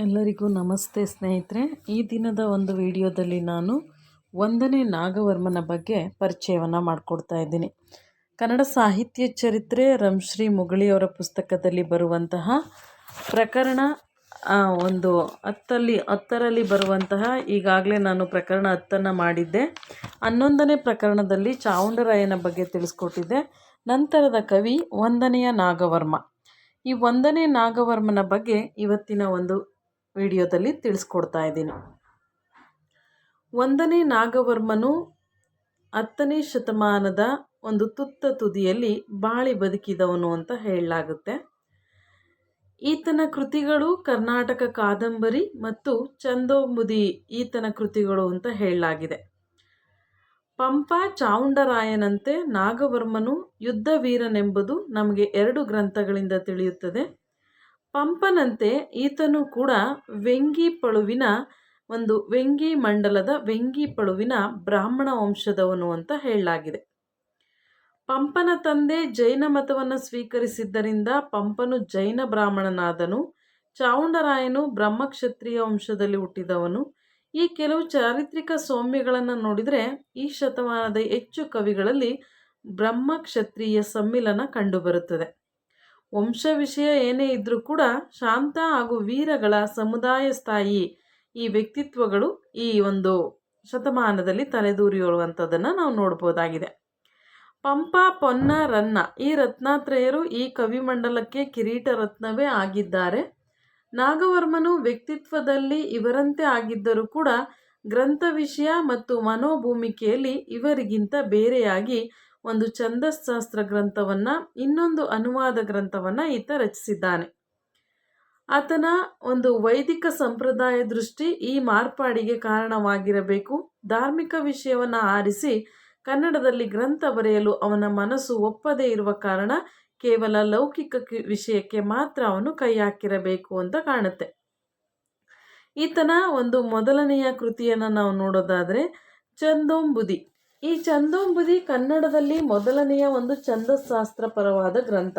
ಎಲ್ಲರಿಗೂ ನಮಸ್ತೆ ಸ್ನೇಹಿತರೆ. ಈ ದಿನದ ಒಂದು ವಿಡಿಯೋದಲ್ಲಿ ನಾನು ಒಂದನೇ ನಾಗವರ್ಮನ ಬಗ್ಗೆ ಪರಿಚಯವನ್ನು ಮಾಡಿಕೊಡ್ತಾ ಇದ್ದೀನಿ. ಕನ್ನಡ ಸಾಹಿತ್ಯ ಚರಿತ್ರೆ ರಂಶ್ರೀ ಮುಗಳಿಯವರ ಪುಸ್ತಕದಲ್ಲಿ ಬರುವಂತಹ ಪ್ರಕರಣ ಒಂದು ಹತ್ತಲ್ಲಿ, ಹತ್ತರಲ್ಲಿ ಬರುವಂತಹ ಈಗಾಗಲೇ ನಾನು ಪ್ರಕರಣ ಹತ್ತನ್ನು ಮಾಡಿದ್ದೆ. ಹನ್ನೊಂದನೇ ಪ್ರಕರಣದಲ್ಲಿ ಚಾವುಂಡರಾಯನ ಬಗ್ಗೆ ತಿಳಿಸ್ಕೊಟ್ಟಿದ್ದೆ. ನಂತರದ ಕವಿ ಒಂದನೆಯ ನಾಗವರ್ಮ. ಈ ಒಂದನೇ ನಾಗವರ್ಮನ ಬಗ್ಗೆ ಇವತ್ತಿನ ಒಂದು ವಿಡಿಯೋದಲ್ಲಿ ತಿಳಿಸ್ಕೊಡ್ತಾ ಇದ್ದೀನಿ. ಒಂದನೇ ನಾಗವರ್ಮನು ಹತ್ತನೇ ಶತಮಾನದ ಒಂದು ತುತ್ತ ತುದಿಯಲ್ಲಿ ಬಾಳಿ ಬದುಕಿದವನು ಅಂತ ಹೇಳಲಾಗುತ್ತೆ. ಈತನ ಕೃತಿಗಳು ಕರ್ನಾಟಕ ಕಾದಂಬರಿ ಮತ್ತು ಚಂದೋಮುದಿ ಈತನ ಕೃತಿಗಳು ಅಂತ ಹೇಳಲಾಗಿದೆ. ಪಂಪ ಚಾವುಂಡರಾಯನಂತೆ ನಾಗವರ್ಮನು ಯುದ್ಧ ವೀರನೆಂಬುದು ನಮಗೆ ಎರಡು ಗ್ರಂಥಗಳಿಂದ ತಿಳಿಯುತ್ತದೆ. ಪಂಪನಂತೆ ಈತನು ಕೂಡ ವೆಂಗಿಪಳುವಿನ ಒಂದು ವೆಂಗಿ ಮಂಡಲದ ವೆಂಗಿಪಳುವಿನ ಬ್ರಾಹ್ಮಣ ವಂಶದವನು ಅಂತ ಹೇಳಲಾಗಿದೆ. ಪಂಪನ ತಂದೆ ಜೈನ ಮತವನ್ನು ಸ್ವೀಕರಿಸಿದ್ದರಿಂದ ಪಂಪನು ಜೈನ ಬ್ರಾಹ್ಮಣನಾದನು. ಚಾವುಂಡರಾಯನು ಬ್ರಹ್ಮಕ್ಷತ್ರಿಯ ವಂಶದಲ್ಲಿ ಹುಟ್ಟಿದವನು. ಈ ಕೆಲವು ಚಾರಿತ್ರಿಕ ಸೌಮ್ಯಗಳನ್ನು ನೋಡಿದರೆ ಈ ಶತಮಾನದ ಹೆಚ್ಚು ಕವಿಗಳಲ್ಲಿ ಬ್ರಹ್ಮಕ್ಷತ್ರಿಯ ಸಮ್ಮಿಲನ ಕಂಡುಬರುತ್ತದೆ. ವಂಶ ವಿಷಯ ಏನೇ ಇದ್ರೂ ಕೂಡ ಶಾಂತ ಹಾಗೂ ವೀರಗಳ ಸಮುದಾಯ ಸ್ಥಾಯಿ ಈ ವ್ಯಕ್ತಿತ್ವಗಳು ಈ ಒಂದು ಶತಮಾನದಲ್ಲಿ ತಲೆದೂರಿರುವಂಥದ್ದನ್ನು ನಾವು ನೋಡ್ಬೋದಾಗಿದೆ. ಪಂಪ ಪೊನ್ನ ರನ್ನ ಈ ರತ್ನಾತ್ರೇಯರು ಈ ಕವಿಮಂಡಲಕ್ಕೆ ಕಿರೀಟ ರತ್ನವೇ ಆಗಿದ್ದಾರೆ. ನಾಗವರ್ಮನು ವ್ಯಕ್ತಿತ್ವದಲ್ಲಿ ಇವರಂತೆ ಆಗಿದ್ದರೂ ಕೂಡ ಗ್ರಂಥ ವಿಷಯ ಮತ್ತು ಮನೋಭೂಮಿಕೆಯಲ್ಲಿ ಇವರಿಗಿಂತ ಬೇರೆಯಾಗಿ ಒಂದು ಛಂದಸ್ಶಾಸ್ತ್ರ ಗ್ರಂಥವನ್ನು, ಇನ್ನೊಂದು ಅನುವಾದ ಗ್ರಂಥವನ್ನು ಈತ ರಚಿಸಿದ್ದಾನೆ. ಆತನ ಒಂದು ವೈದಿಕ ಸಂಪ್ರದಾಯ ದೃಷ್ಟಿ ಈ ಮಾರ್ಪಾಡಿಗೆ ಕಾರಣವಾಗಿರಬೇಕು. ಧಾರ್ಮಿಕ ವಿಷಯವನ್ನು ಆರಿಸಿ ಕನ್ನಡದಲ್ಲಿ ಗ್ರಂಥ ಬರೆಯಲು ಅವನ ಮನಸ್ಸು ಒಪ್ಪದೇ ಇರುವ ಕಾರಣ ಕೇವಲ ಲೌಕಿಕ ವಿಷಯಕ್ಕೆ ಮಾತ್ರ ಅವನು ಕೈ ಹಾಕಿರಬೇಕು ಅಂತ ಕಾಣುತ್ತೆ. ಈತನ ಒಂದು ಮೊದಲನೆಯ ಕೃತಿಯನ್ನು ನಾವು ನೋಡೋದಾದರೆ ಚಂದೋಂಬುದಿ ಈ ಚಂದೋಂಬುದಿ ಕನ್ನಡದಲ್ಲಿ ಮೊದಲನೆಯ ಒಂದು ಛಂದಸ್ಶಾಸ್ತ್ರಪರವಾದ ಗ್ರಂಥ.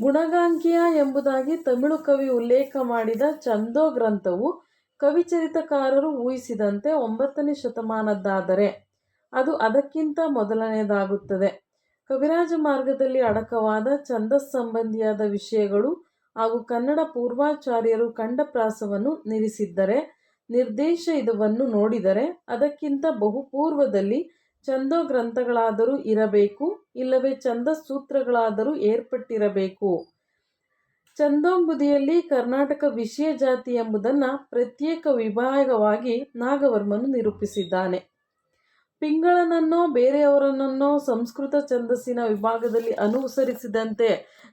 ಗುಣಗಾಂಕಿಯ ಎಂಬುದಾಗಿ ತಮಿಳು ಕವಿ ಉಲ್ಲೇಖ ಮಾಡಿದ ಚಂದೋ ಗ್ರಂಥವು ಕವಿಚರಿತಕಾರರು ಊಹಿಸಿದಂತೆ ಒಂಬತ್ತನೇ ಶತಮಾನದ್ದಾದರೆ. ಅದು ಅದಕ್ಕಿಂತ ಮೊದಲನೆಯದಾಗುತ್ತದೆ. ಕವಿರಾಜ ಮಾರ್ಗದಲ್ಲಿ ಅಡಕವಾದ ಛಂದಸ್ ಸಂಬಂಧಿಯಾದ ವಿಷಯಗಳು ಹಾಗೂ ಕನ್ನಡ ಪೂರ್ವಾಚಾರ್ಯರು ಕಂಡಪ್ರಾಸವನ್ನು ನಿರಿಸಿದ್ದರೆ, ನಿರ್ದೇಶ ಇದನ್ನು ನೋಡಿದರೆ ಅದಕ್ಕಿಂತ ಬಹುಪೂರ್ವದಲ್ಲಿ ಛಂದೋ ಗ್ರಂಥಗಳಾದರೂ ಇರಬೇಕು, ಇಲ್ಲವೇ ಛಂದ ಸೂತ್ರಗಳಾದರೂ ಏರ್ಪಟ್ಟಿರಬೇಕು. ಛಂದೋಂಬುದಿಯಲ್ಲಿ ಕರ್ನಾಟಕ ವಿಷಯ ಜಾತಿ ಎಂಬುದನ್ನು ಪ್ರತ್ಯೇಕ ವಿಭಾಗವಾಗಿ ನಾಗವರ್ಮನು ನಿರೂಪಿಸಿದ್ದಾನೆ. ಪಿಂಗಳನನ್ನೋ ಬೇರೆಯವರನ್ನೋ ಸಂಸ್ಕೃತ ಛಂದಸ್ಸಿನ ವಿಭಾಗದಲ್ಲಿ ಅನುಸರಿಸಿದಂತೆ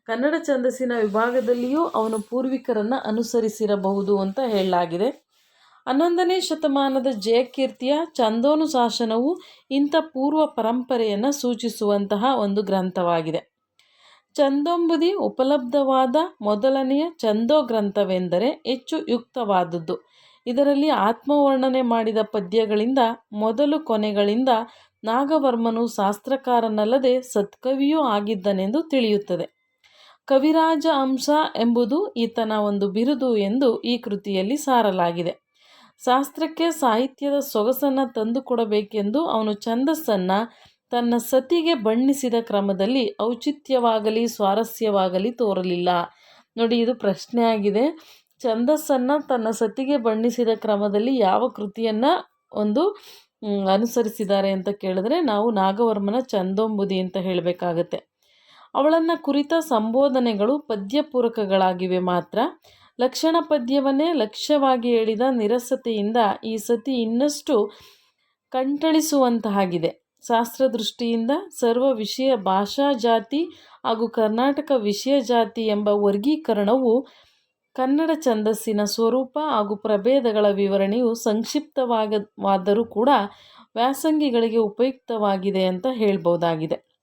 ಕನ್ನಡ ಛಂದಸ್ಸಿನ ವಿಭಾಗದಲ್ಲಿಯೂ ಅವನು ಪೂರ್ವಿಕರನ್ನು ಅನುಸರಿಸಿರಬಹುದು ಅಂತ ಹೇಳಲಾಗಿದೆ. ಹನ್ನೊಂದನೇ ಶತಮಾನದ ಜಯಕೀರ್ತಿಯ ಚಂದೋನು ಶಾಸನವು ಇಂಥ ಪೂರ್ವ ಪರಂಪರೆಯನ್ನು ಸೂಚಿಸುವಂತಹ ಒಂದು ಗ್ರಂಥವಾಗಿದೆ. ಚಂದೊಂಬುದಿ ಉಪಲಬ್ಧವಾದ ಮೊದಲನೆಯ ಚಂದೋ ಗ್ರಂಥವೆಂದರೆ ಹೆಚ್ಚು ಯುಕ್ತವಾದದ್ದು. ಇದರಲ್ಲಿ ಆತ್ಮವರ್ಣನೆ ಮಾಡಿದ ಪದ್ಯಗಳಿಂದ, ಮೊದಲು ಕೊನೆಗಳಿಂದ ನಾಗವರ್ಮನು ಶಾಸ್ತ್ರಕಾರನಲ್ಲದೆ ಸತ್ಕವಿಯೂ ಆಗಿದ್ದನೆಂದು ತಿಳಿಯುತ್ತದೆ. ಕವಿರಾಜ ಅಂಶ ಎಂಬುದು ಈತನ ಒಂದು ಬಿರುದು ಎಂದು ಈ ಕೃತಿಯಲ್ಲಿ ಸಾರಲಾಗಿದೆ. ಶಾಸ್ತ್ರಕ್ಕೆ ಸಾಹಿತ್ಯದ ಸೊಗಸನ್ನು ತಂದುಕೊಡಬೇಕೆಂದು ಅವನು ಛಂದಸ್ಸನ್ನು ತನ್ನ ಸತಿಗೆ ಬಣ್ಣಿಸಿದ ಕ್ರಮದಲ್ಲಿ ಔಚಿತ್ಯವಾಗಲಿ ಸ್ವಾರಸ್ಯವಾಗಲಿ ತೋರಲಿಲ್ಲ. ನೋಡಿ, ಇದು ಪ್ರಶ್ನೆ ಆಗಿದೆ ಛಂದಸ್ಸನ್ನು ತನ್ನ ಸತಿಗೆ ಬಣ್ಣಿಸಿದ ಕ್ರಮದಲ್ಲಿ ಯಾವ ಕೃತಿಯನ್ನು ಒಂದು ಅನುಸರಿಸಿದ್ದಾರೆ ಅಂತ ಕೇಳಿದ್ರೆ ನಾವು ನಾಗವರ್ಮನ ಚಂದೋಂಬುದಿ ಅಂತ ಹೇಳಬೇಕಾಗತ್ತೆ. ಅವಳನ್ನು ಕುರಿತ ಸಂಬೋಧನೆಗಳು ಪದ್ಯಪೂರಕಗಳಾಗಿವೆ ಮಾತ್ರ. ಲಕ್ಷಣ ಪದ್ಯವನ್ನೇ ಲಕ್ಷ್ಯವಾಗಿ ಹೇಳಿದ ನಿರಸತೆಯಿಂದ ಈ ಸತಿ ಇನ್ನಷ್ಟು ಕಂಟಳಿಸುವಂತಹಾಗಿದೆ. ಶಾಸ್ತ್ರದೃಷ್ಟಿಯಿಂದ ಸರ್ವ ವಿಷಯ ಭಾಷಾ ಜಾತಿ ಹಾಗೂ ಕರ್ನಾಟಕ ವಿಷಯ ಜಾತಿ ಎಂಬ ವರ್ಗೀಕರಣವು ಕನ್ನಡ ಛಂದಸ್ಸಿನ ಸ್ವರೂಪ ಹಾಗೂ ಪ್ರಭೇದಗಳ ವಿವರಣೆಯು ಸಂಕ್ಷಿಪ್ತವಾಗವಾದರೂ ಕೂಡ ವ್ಯಾಸಂಗಿಗಳಿಗೆ ಉಪಯುಕ್ತವಾಗಿದೆ ಅಂತ ಹೇಳ್ಬೋದಾಗಿದೆ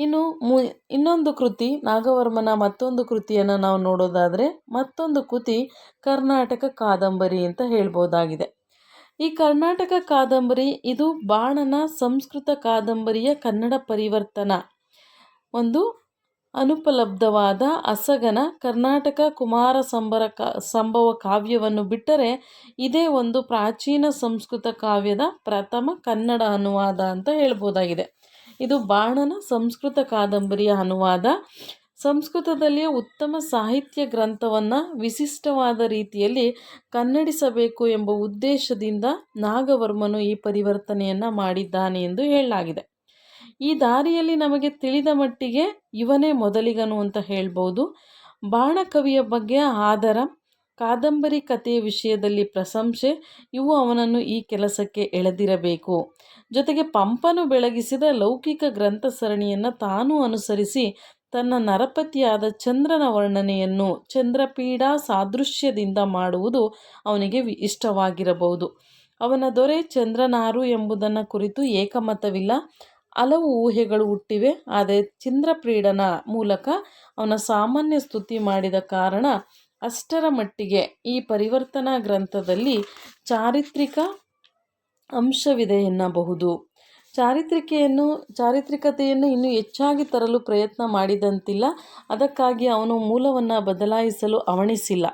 ಇನ್ನು ಮು, ಇನ್ನೊಂದು ಕೃತಿ, ನಾಗವರ್ಮನ ಮತ್ತೊಂದು ಕೃತಿಯನ್ನು ನಾವು ನೋಡೋದಾದರೆ, ಮತ್ತೊಂದು ಕೃತಿ ಕರ್ನಾಟಕ ಕಾದಂಬರಿ ಅಂತ ಹೇಳ್ಬೋದಾಗಿದೆ. ಈ ಕರ್ನಾಟಕ ಕಾದಂಬರಿ ಇದು ಬಾಣನ ಸಂಸ್ಕೃತ ಕಾದಂಬರಿಯ ಕನ್ನಡ ಪರಿವರ್ತನ. ಒಂದು ಅನುಪಲಬ್ಧವಾದ ಅಸಗನ ಕರ್ನಾಟಕ ಕುಮಾರ ಸಂಬರ ಕ, ಸಂಭವ ಕಾವ್ಯವನ್ನು ಬಿಟ್ಟರೆ ಇದೇ ಒಂದು ಪ್ರಾಚೀನ ಸಂಸ್ಕೃತ ಕಾವ್ಯದ ಪ್ರಥಮ ಕನ್ನಡ ಅನುವಾದ ಅಂತ ಹೇಳ್ಬೋದಾಗಿದೆ. ಇದು ಬಾಣನ ಸಂಸ್ಕೃತ ಕಾದಂಬರಿಯ ಅನುವಾದ. ಸಂಸ್ಕೃತದಲ್ಲಿ ಉತ್ತಮ ಸಾಹಿತ್ಯ ಗ್ರಂಥವನ್ನು ವಿಶಿಷ್ಟವಾದ ರೀತಿಯಲ್ಲಿ ಕನ್ನಡಿಸಬೇಕು ಎಂಬ ಉದ್ದೇಶದಿಂದ ನಾಗವರ್ಮನು ಈ ಪರಿವರ್ತನೆಯನ್ನು ಮಾಡಿದ್ದಾನೆ ಎಂದು ಹೇಳಲಾಗಿದೆ. ಈ ದಾರಿಯಲ್ಲಿ ನಮಗೆ ತಿಳಿದ ಮಟ್ಟಿಗೆ ಇವನೇ ಮೊದಲಿಗನು ಅಂತ ಹೇಳ್ಬೋದು. ಬಾಣಕವಿಯ ಬಗ್ಗೆ ಆದರ ಕಾದಂಬರಿ ಕಥೆಯ ವಿಷಯದಲ್ಲಿ ಪ್ರಶಂಸೆ, ಇವು ಅವನನ್ನು ಈ ಕೆಲಸಕ್ಕೆ ಎಳೆದಿರಬೇಕು. ಜೊತೆಗೆ ಪಂಪನು ಬೆಳಗಿಸಿದ ಲೌಕಿಕ ಗ್ರಂಥ ಸರಣಿಯನ್ನು ತಾನು ಅನುಸರಿಸಿ ತನ್ನ ನರಪತಿಯಾದ ಚಂದ್ರನ ವರ್ಣನೆಯನ್ನು ಚಂದ್ರಪೀಡಾ ಸಾದೃಶ್ಯದಿಂದ ಮಾಡುವುದು ಅವನಿಗೆ ಇಷ್ಟವಾಗಿರಬಹುದು. ಅವನ ದೊರೆ ಚಂದ್ರನಾರು ಎಂಬುದನ್ನು ಕುರಿತು ಏಕಮತವಿಲ್ಲ. ಹಲವು ಊಹೆಗಳು ಹುಟ್ಟಿವೆ, ಆದರೆ ಚಂದ್ರಪ್ರೀಡನ ಮೂಲಕ ಅವನ ಸಾಮಾನ್ಯ ಸ್ತುತಿ ಮಾಡಿದ ಕಾರಣ ಅಷ್ಟರ ಮಟ್ಟಿಗೆ ಈ ಪರಿವರ್ತನಾ ಗ್ರಂಥದಲ್ಲಿ ಚಾರಿತ್ರಿಕ ಅಂಶವಿದೆ ಎನ್ನಬಹುದು. ಚಾರಿತ್ರಿಕೆಯನ್ನು, ಚಾರಿತ್ರಿಕತೆಯನ್ನು ಇನ್ನೂ ಹೆಚ್ಚಾಗಿ ತರಲು ಪ್ರಯತ್ನ ಮಾಡಿದಂತಿಲ್ಲ. ಅದಕ್ಕಾಗಿ ಅವನು ಮೂಲವನ್ನು ಬದಲಾಯಿಸಲು ಅವಣಿಸಿಲ್ಲ.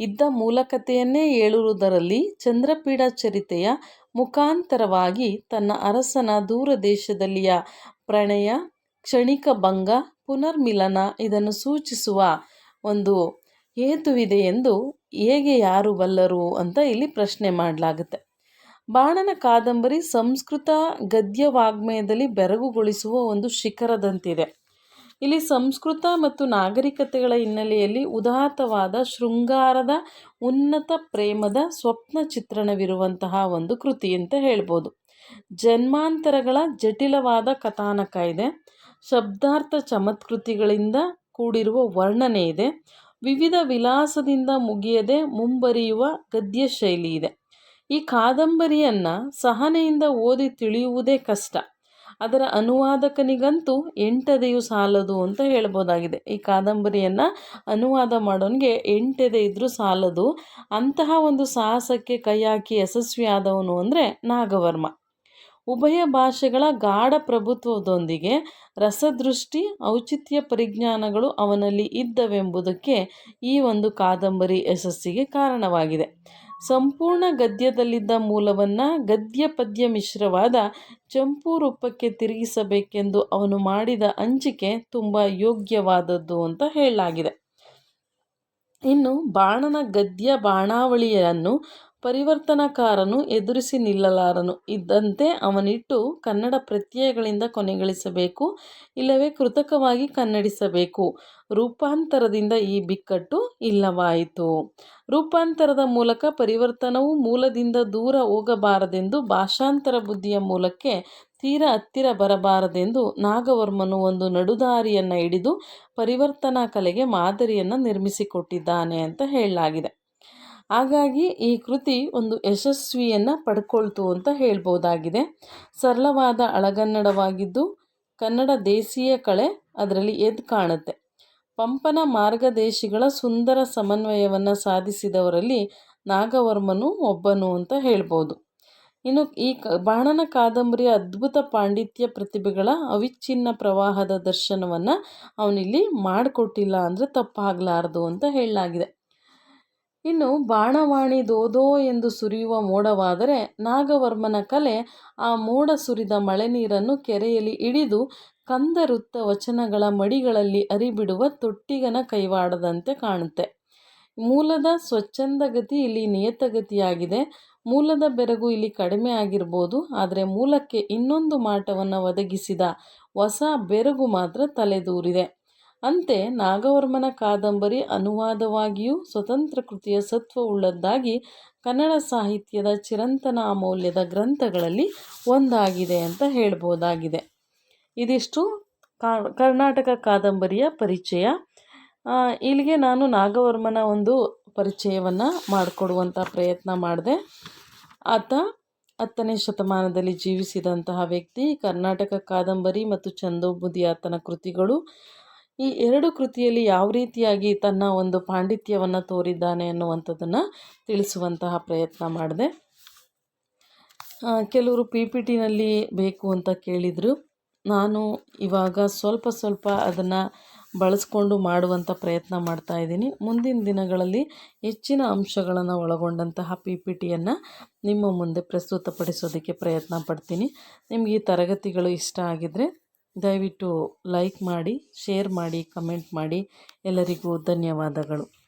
ಇದ್ದ ಮೂಲಕತೆಯನ್ನೇ ಹೇಳುವುದರಲ್ಲಿ ಚಂದ್ರಪೀಡ ಚರಿತೆಯ ಮುಖಾಂತರವಾಗಿ ತನ್ನ ಅರಸನ ದೂರ ದೇಶದಲ್ಲಿಯ ಪ್ರಣಯ, ಕ್ಷಣಿಕ ಭಂಗ, ಪುನರ್ಮಿಲನ ಇದನ್ನು ಸೂಚಿಸುವ ಒಂದು ಹೇತುವಿದೆ ಎಂದು ಹೇಗೆ ಯಾರು ಬಲ್ಲರು ಅಂತ ಇಲ್ಲಿ ಪ್ರಶ್ನೆ ಮಾಡಲಾಗುತ್ತೆ. ಬಾಣನ ಕಾದಂಬರಿ ಸಂಸ್ಕೃತ ಗದ್ಯ ವಾಗ್ಮಯದಲ್ಲಿ ಬೆರಗುಗೊಳಿಸುವ ಒಂದು ಶಿಖರದಂತಿದೆ. ಇಲ್ಲಿ ಸಂಸ್ಕೃತ ಮತ್ತು ನಾಗರಿಕತೆಗಳ ಹಿನ್ನೆಲೆಯಲ್ಲಿ ಉದಾತ್ತವಾದ, ಶೃಂಗಾರದ, ಉನ್ನತ ಪ್ರೇಮದ ಸ್ವಪ್ನ ಚಿತ್ರಣವಿರುವಂತಹ ಒಂದು ಕೃತಿ ಅಂತ ಹೇಳ್ಬೋದು. ಜನ್ಮಾಂತರಗಳ ಜಟಿಲವಾದ ಕಥಾನಕ ಇದೆ. ಶಬ್ದಾರ್ಥ ಚಮತ್ಕೃತಿಗಳಿಂದ ಕೂಡಿರುವ ವರ್ಣನೆ ಇದೆ. ವಿವಿಧ ವಿಲಾಸದಿಂದ ಮುಗಿಯದೆ ಮುಂಬರಿಯುವ ಗದ್ಯ ಶೈಲಿ ಇದೆ ಈ ಕಾದಂಬರಿಯನ್ನು ಸಹನೆಯಿಂದ ಓದಿ ತಿಳಿಯುವುದೇ ಕಷ್ಟ. ಅದರ ಅನುವಾದಕನಿಗಂತೂ ಎಂಟದೆಯು ಸಾಲದು ಅಂತ ಹೇಳ್ಬೋದಾಗಿದೆ. ಈ ಕಾದಂಬರಿಯನ್ನು ಅನುವಾದ ಮಾಡೋನಿಗೆ ಎಂಟೆದೆ ಇದ್ದರೂ ಸಾಲದು. ಅಂತಹ ಒಂದು ಸಾಹಸಕ್ಕೆ ಕೈ ಹಾಕಿ ಯಶಸ್ವಿಯಾದವನು ಅಂದರೆ ನಾಗವರ್ಮ. ಉಭಯ ಭಾಷೆಗಳ ಗಾಢ ಪ್ರಭುತ್ವದೊಂದಿಗೆ ರಸದೃಷ್ಟಿ, ಔಚಿತ್ಯ ಪರಿಜ್ಞಾನಗಳು ಅವನಲ್ಲಿ ಇದ್ದವೆಂಬುದಕ್ಕೆ ಈ ಒಂದು ಕಾದಂಬರಿ ಯಶಸ್ಸಿಗೆ ಕಾರಣವಾಗಿದೆ. ಸಂಪೂರ್ಣ ಗದ್ಯದಲ್ಲಿದ್ದ ಮೂಲವನ್ನು ಗದ್ಯ ಪದ್ಯ ಮಿಶ್ರವಾದ ಚಂಪು ರೂಪಕ್ಕೆ ತಿರುಗಿಸಬೇಕೆಂದು ಅವನು ಮಾಡಿದ ಅಂಚಿಕೆ ತುಂಬ ಯೋಗ್ಯವಾದದ್ದು ಅಂತ ಹೇಳಲಾಗಿದೆ. ಇನ್ನು ಬಾಣನ ಗದ್ಯ ಬಾಣಾವಳಿಯನ್ನು ಪರಿವರ್ತನಕಾರನು ಎದುರಿಸಿ ನಿಲ್ಲಲಾರನು. ಇದ್ದಂತೆ ಅವನಿಟ್ಟು ಕನ್ನಡ ಪ್ರತ್ಯಯಗಳಿಂದ ಕೊನೆಗಳಿಸಬೇಕು, ಇಲ್ಲವೇ ಕೃತಕವಾಗಿ ಕನ್ನಡಿಸಬೇಕು. ರೂಪಾಂತರದಿಂದ ಈ ಬಿಕ್ಕಟ್ಟು ಇಲ್ಲವಾಯಿತು. ರೂಪಾಂತರದ ಮೂಲಕ ಪರಿವರ್ತನವು ಮೂಲದಿಂದ ದೂರ ಹೋಗಬಾರದೆಂದು, ಭಾಷಾಂತರ ಬುದ್ಧಿಯ ಮೂಲಕ್ಕೆ ತೀರ ಹತ್ತಿರ ಬರಬಾರದೆಂದು ನಾಗವರ್ಮನು ಒಂದು ನಡುದಾರಿಯನ್ನು ಹಿಡಿದು ಪರಿವರ್ತನಾ ಕಲೆಗೆ ಮಾದರಿಯನ್ನು ನಿರ್ಮಿಸಿಕೊಟ್ಟಿದ್ದಾನೆ ಅಂತ ಹೇಳಲಾಗಿದೆ. ಹಾಗಾಗಿ ಈ ಕೃತಿ ಒಂದು ಯಶಸ್ವಿಯನ್ನು ಪಡ್ಕೊಳ್ತು ಅಂತ ಹೇಳ್ಬೋದಾಗಿದೆ. ಸರಳವಾದ ಅಳಗನ್ನಡವಾಗಿದ್ದು ಕನ್ನಡ ದೇಶೀಯ ಕಳೆ ಅದರಲ್ಲಿ ಎದ್ದು ಕಾಣುತ್ತೆ. ಪಂಪನ ಮಾರ್ಗದೇಶಿಗಳ ಸುಂದರ ಸಮನ್ವಯವನ್ನು ಸಾಧಿಸಿದವರಲ್ಲಿ ನಾಗವರ್ಮನು ಒಬ್ಬನು ಅಂತ ಹೇಳ್ಬೋದು. ಇನ್ನು ಈ ಕ ಬಾಣನ ಕಾದಂಬರಿಯ ಅದ್ಭುತ ಪಾಂಡಿತ್ಯ ಪ್ರತಿಭೆಗಳ ಅವಿಚ್ಛಿನ್ನ ಪ್ರವಾಹದ ದರ್ಶನವನ್ನು ಅವನಿಲ್ಲಿ ಮಾಡಿಕೊಟ್ಟಿಲ್ಲ ಅಂದರೆ ತಪ್ಪಾಗಲಾರದು ಅಂತ ಹೇಳಲಾಗಿದೆ. ಇನ್ನು ಬಾಣವಾಣಿ ದೋದೋ ಎಂದು ಸುರಿಯುವ ಮೋಡವಾದರೆ ನಾಗವರ್ಮನ ಕಲೆ ಆ ಮೋಡ ಸುರಿದ ಮಳೆ ನೀರನ್ನು ಕೆರೆಯಲ್ಲಿ ಹಿಡಿದು ಕಂದರುತ್ತ ವಚನಗಳ ಮಡಿಗಳಲ್ಲಿ ಅರಿಬಿಡುವ ತೊಟ್ಟಿಗನ ಕೈವಾಡದಂತೆ ಕಾಣುತ್ತೆ. ಮೂಲದ ಸ್ವಚ್ಛಂದಗತಿ ಇಲ್ಲಿ ನಿಯತಗತಿಯಾಗಿದೆ ಮೂಲದ ಬೆರಗು ಇಲ್ಲಿ ಕಡಿಮೆ ಆಗಿರ್ಬೋದು, ಆದರೆ ಮೂಲಕ್ಕೆ ಇನ್ನೊಂದು ಮಾಟವನ್ನು ಒದಗಿಸಿದ ಹೊಸ ಬೆರಗು ಮಾತ್ರ ತಲೆದೂರಿದೆ. ಅಂತೆ ನಾಗವರ್ಮನ ಕಾದಂಬರಿ ಅನುವಾದವಾಗಿಯೂ ಸ್ವತಂತ್ರ ಕೃತಿಯ ಸತ್ವವುಳ್ಳದ್ದಾಗಿ ಕನ್ನಡ ಸಾಹಿತ್ಯದ ಚಿರಂತನ ಅಮೌಲ್ಯದ ಗ್ರಂಥಗಳಲ್ಲಿ ಒಂದಾಗಿದೆ ಅಂತ ಹೇಳ್ಬೋದಾಗಿದೆ. ಇದಿಷ್ಟು ಕರ್ನಾಟಕ ಕಾದಂಬರಿಯ ಪರಿಚಯ. ಇಲ್ಲಿಗೆ ನಾನು ನಾಗವರ್ಮನ ಒಂದು ಪರಿಚಯವನ್ನು ಮಾಡಿಕೊಡುವಂಥ ಪ್ರಯತ್ನ ಮಾಡಿದೆ. ಆತ ಹತ್ತನೇ ಶತಮಾನದಲ್ಲಿ ಜೀವಿಸಿದಂತಹ ವ್ಯಕ್ತಿ, ಕರ್ನಾಟಕ ಕಾದಂಬರಿ ಮತ್ತು ಚಂದೋಬುದಿ ಆತನ ಕೃತಿಗಳು ಈ ಎರಡು ಕೃತಿಯಲ್ಲಿ ಯಾವ ರೀತಿಯಾಗಿ ತನ್ನ ಒಂದು ಪಾಂಡಿತ್ಯವನ್ನು ತೋರಿದ್ದಾನೆ ಅನ್ನುವಂಥದ್ದನ್ನು ತಿಳಿಸುವಂತಹ ಪ್ರಯತ್ನ ಮಾಡಿದೆ. ಕೆಲವರು ಪಿ ಪಿ ಟಿನಲ್ಲಿ ಬೇಕು ಅಂತ ಕೇಳಿದರು. ನಾನು ಇವಾಗ ಸ್ವಲ್ಪ ಸ್ವಲ್ಪ ಅದನ್ನು ಬಳಸ್ಕೊಂಡು ಮಾಡುವಂಥ ಪ್ರಯತ್ನ ಮಾಡ್ತಾ ಇದ್ದೀನಿ. ಮುಂದಿನ ದಿನಗಳಲ್ಲಿ ಹೆಚ್ಚಿನ ಅಂಶಗಳನ್ನು ಒಳಗೊಂಡಂತಹ ಪಿ ಪಿ ಟಿಯನ್ನು ನಿಮ್ಮ ಮುಂದೆ ಪ್ರಸ್ತುತಪಡಿಸೋದಕ್ಕೆ ಪ್ರಯತ್ನ ಪಡ್ತೀನಿ. ನಿಮಗೆ ಈ ತರಗತಿಗಳು ಇಷ್ಟ ಆಗಿದ್ದರೆ ದಯವಿಟ್ಟು ಲೈಕ್ ಮಾಡಿ ಶೇರ್ ಮಾಡಿ ಕಮೆಂಟ್ ಮಾಡಿ. ಎಲ್ಲರಿಗೂ ಧನ್ಯವಾದಗಳು.